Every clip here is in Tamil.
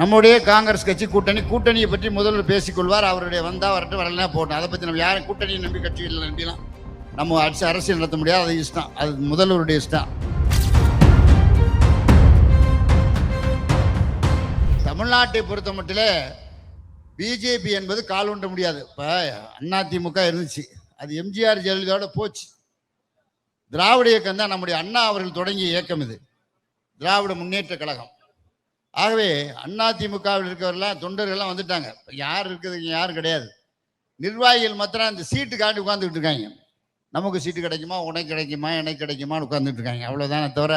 நம்முடைய காங்கிரஸ் கட்சி கூட்டணி கூட்டணியை பற்றி முதல்வர் பேசிக்கொள்வார் அவருடைய வந்தால் வரட்டு வரலாம் போட்டோம் அதை பற்றி நம்ம யாரும் கூட்டணியை நம்பி கட்சிகளை நம்பிலாம் நம்ம அரசு அரசியல் நடத்த முடியாது. அது இஷ்டம். அது முதல்வருடைய இஷ்டம். தமிழ்நாட்டை பொறுத்த மட்டிலே பிஜேபி என்பது கால் ஒன்ற முடியாது. இப்போ அதிமுக இருந்துச்சு. அது எம்ஜிஆர் ஜெயலலிதாவோட போச்சு. திராவிட இயக்கம் தான் நம்முடைய அண்ணா அவர்கள் தொடங்கிய இயக்கம் இது. திராவிட முன்னேற்ற கழகம். ஆகவே அதிமுகவில் இருக்கிறவரெல்லாம் தொண்டர்கள்லாம் வந்துட்டாங்க. யார் இருக்குதுங்க யாரும் கிடையாது. நிர்வாகிகள் மாத்திரம் அந்த சீட்டு காட்டி உட்காந்துக்கிட்டு இருக்காங்க. நமக்கு சீட்டு கிடைக்குமா உனக்கு கிடைக்குமா எனக்கு கிடைக்குமான்னு உட்காந்துட்டு இருக்காங்க. அவ்வளோதானே தவிர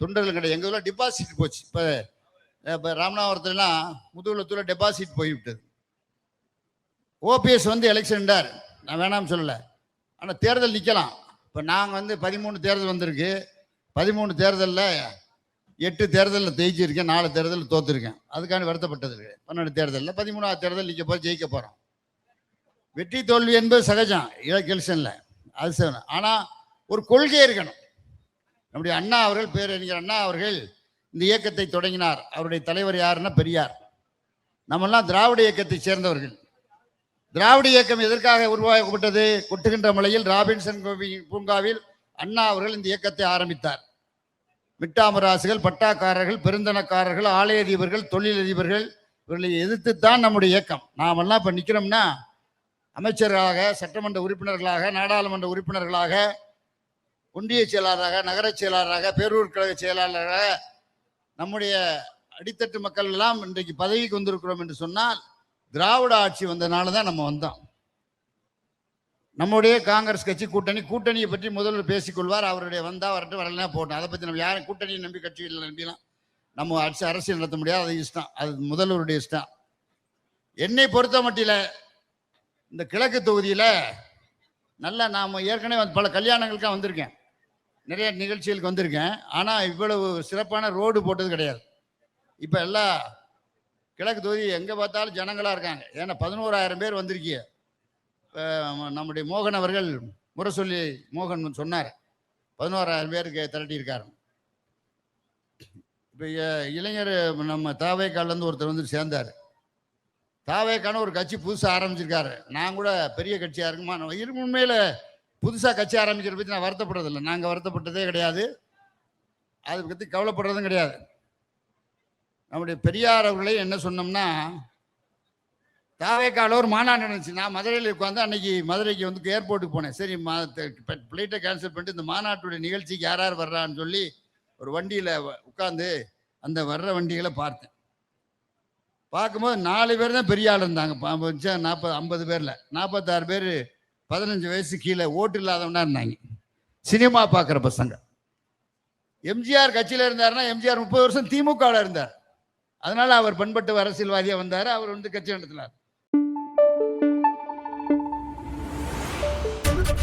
தொண்டர்கள் கிடையாது. எங்கள் ஊரில் டெபாசிட் போச்சு. இப்போ இப்போ ராமநாதபுரத்துலலாம் முதுகுளத்தூரில் டெபாசிட் போய்விட்டது. ஓபிஎஸ் வந்து எலெக்ஷன்டார் நான் வேணாம்னு சொல்லலை. ஆனால் தேர்தல் நிற்கலாம் இப்போ நாங்கள் வந்து பதிமூணு தேர்தல் வந்திருக்கு. பதிமூணு தேர்தலில் எட்டு தேர்தலில் ஜெயிச்சிருக்கேன் நாலு தேர்தலில் தோத்துருக்கேன். அதுக்காண்டி வருத்தப்பட்டது. பன்னெண்டு தேர்தலில் பதிமூணாவது தேர்தல் நீங்கள் போய் ஜெயிக்க போகிறோம் வெற்றி தோல்வி என்பது சகஜம் எலெக்ஷனில் அது ஆனால் ஒரு கொள்கை இருக்கணும். நம்முடைய அண்ணா அவர்கள் பேரறிஞர் அண்ணா அவர்கள் இந்த இயக்கத்தை தொடங்கினார். அவருடைய தலைவர் யாருன்னா பெரியார். நம்மெல்லாம் திராவிட இயக்கத்தை சேர்ந்தவர்கள். திராவிட இயக்கம் எதற்காக உருவாக்கப்பட்டது? கொட்டுகின்ற மலையில் ராபின்சன் பூங்காவில் அண்ணா அவர்கள் இந்த இயக்கத்தை ஆரம்பித்தார். மிட்டாமராசுகள் பட்டாக்காரர்கள் பெருந்தனக்காரர்கள் ஆலயதிபர்கள் தொழிலதிபர்கள் இவர்களை எதிர்த்துத்தான் நம்முடைய இயக்கம். நாமெல்லாம் இப்போ நிற்கிறோம்னா அமைச்சர்களாக சட்டமன்ற உறுப்பினர்களாக நாடாளுமன்ற உறுப்பினர்களாக ஒன்றிய செயலாளராக நகரச் செயலாளராக பேரூர் கழக செயலாளராக நம்முடைய அடித்தட்டு மக்கள் எல்லாம் இன்றைக்கு பதவிக்கு வந்திருக்கிறோம் என்று சொன்னால் திராவிட ஆட்சி வந்தனால தான் நம்ம வந்தோம். நம்முடைய காங்கிரஸ் கட்சி கூட்டணி கூட்டணியை பற்றி முதல்வர் பேசிக்கொள்வார் அவருடைய வந்தால் வரட்டு வரலாம் போட்டோம். அதை பற்றி நம்ம யாரும் கூட்டணியை நம்பி கட்சிகளை நம்பிலாம் நம்ம அரசு அரசியல் நடத்த முடியாது. அது இஷ்டம். அது முதல்வருடைய இஷ்டம். என்னை பொறுத்த மட்டியில் இந்த கிழக்கு தொகுதியில் நல்லா நாம் ஏற்கனவே வந்து பல கல்யாணங்களுக்காக வந்திருக்கேன். நிறைய நிகழ்ச்சிகளுக்கு வந்திருக்கேன். ஆனால் இவ்வளவு சிறப்பான ரோடு போட்டது கிடையாது. இப்போ எல்லாம் கிழக்கு தொகுதி எங்கே பார்த்தாலும் ஜனங்களாக இருக்காங்க. ஏன்னா பதினோராயிரம் பேர் வந்திருக்கீங்க நம்முடைய மோகன் அவர்கள் முரசொல்லி மோகன் சொன்னார். பதினோராயிரம் பேருக்கு திரட்டியிருக்காரு. இப்போ இளைஞர் நம்ம தாவேக்கால்லேருந்து ஒருத்தர் வந்து சேர்ந்தார். தாவேக்கான ஒரு கட்சி புதுசாக ஆரம்பிச்சிருக்காரு. நான் கூட பெரிய கட்சியாக இருக்குமா நான் உண்மையில் புதுசாக கட்சி ஆரம்பிக்கிற பற்றி நான் வருத்தப்படுறதில்லை. நாங்கள் வருத்தப்பட்டதே கிடையாது. அதை பற்றி கவலைப்படுறதும் கிடையாது. நம்முடைய பெரியார் அவர்களே என்ன சொன்னோம்னா தாவேக்கால ஒரு மாநாடு நடந்துச்சு. நான் மதுரையில் உட்காந்து அன்னைக்கு மதுரைக்கு வந்து ஏர்போர்ட்டுக்கு போனேன். சரி மா ஃப்ளைட்டை கேன்சல் பண்ணிட்டு இந்த மாநாட்டுடைய நிகழ்ச்சிக்கு யார் யார் வர்றான்னு சொல்லி ஒரு வண்டியில் உட்காந்து அந்த வர்ற வண்டிகளை பார்த்தேன். பார்க்கும்போது நாலு பேர் தான் பெரிய ஆள் இருந்தாங்க. நாற்பது ஐம்பது பேரில். நாற்பத்தாறு பேர் பதினஞ்சு வயசு கீழே ஓட்டு இல்லாதவனா இருந்தாங்க. சினிமா பார்க்குற பசங்க. எம்ஜிஆர் கட்சியில் இருந்தாருன்னா எம்ஜிஆர் முப்பது வருஷம் திமுகவில் இருந்தார். அதனால அவர் பண்பட்டு அரசியல்வாதியாக வந்தார். அவர் வந்து கட்சி நடத்தினார்.